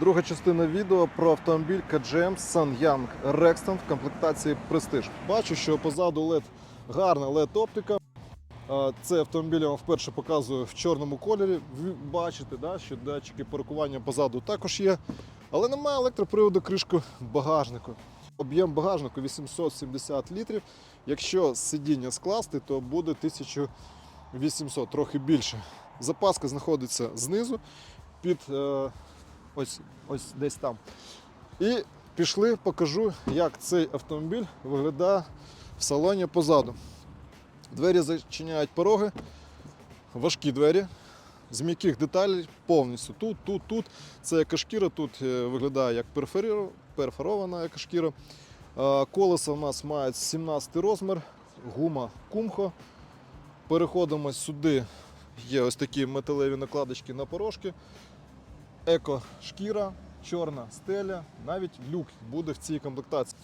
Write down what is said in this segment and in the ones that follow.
Друга частина відео про автомобіль KGM Sanyang Rexton в комплектації Prestige. Бачу, що позаду LED гарна LED оптика. Цей автомобіль я вам вперше показую в чорному кольорі. Ви бачите, да, що датчики паркування позаду також є. Але немає електроприводу кришку багажнику. Об'єм багажнику 870 літрів. Якщо сидіння скласти, то буде 1800, трохи більше. Запаска знаходиться знизу під е, ось, ось десь там. І пішли, покажу, як цей автомобіль виглядає в салоні позаду. Двері зачиняють пороги, важкі двері, з м'яких деталей повністю. Тут, тут, тут. Це екошкіра, тут е, виглядає як перфорована екошкіра. Е, Колеса у нас мають 17 розмір, гума кумхо. Переходимо сюди. Є ось такі металеві накладочки на порожки. Еко-шкіра, чорна стеля, навіть люк буде в цій комплектації.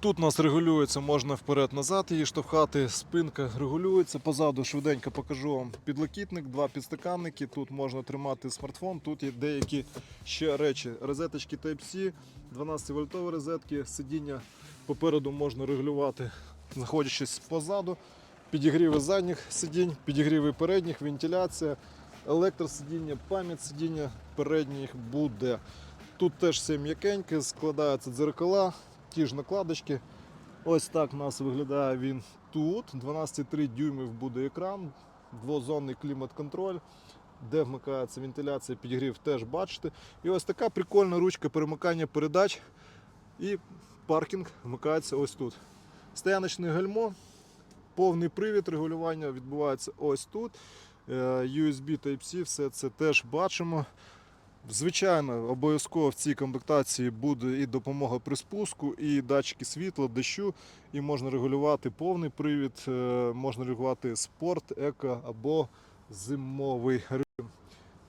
Тут у нас регулюється, можна вперед-назад її штовхати, спинка регулюється. Позаду швиденько покажу вам підлокітник, два підстаканники. Тут можна тримати смартфон, тут є деякі ще речі. Розеточки Type-C, 12-вольтові розетки, сидіння попереду можна регулювати, знаходячись позаду. Підігріви задніх сидінь, підігріви передніх, вентиляція, електросидіння, пам'ять сидіння передніх буде. Тут теж все м'якеньке, складаються дзеркала, ті ж накладочки. Ось так у нас виглядає він тут. 12,3 дюймів буде екран, двозонний клімат-контроль, де вмикається вентиляція, підігрів теж бачите. І ось така прикольна ручка перемикання передач. І паркінг вмикається ось тут. Стояночне гальмо, повний привід регулювання відбувається ось тут. Е, USB Type-C, все це теж бачимо. Звичайно, обов'язково в цій комплектації буде і допомога при спуску, і датчики світла, дощу, і можна регулювати повний привід, е, можна регулювати спорт, еко або зимовий режим.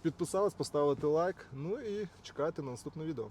Підписались, поставити лайк. Ну і чекайте на наступне відео.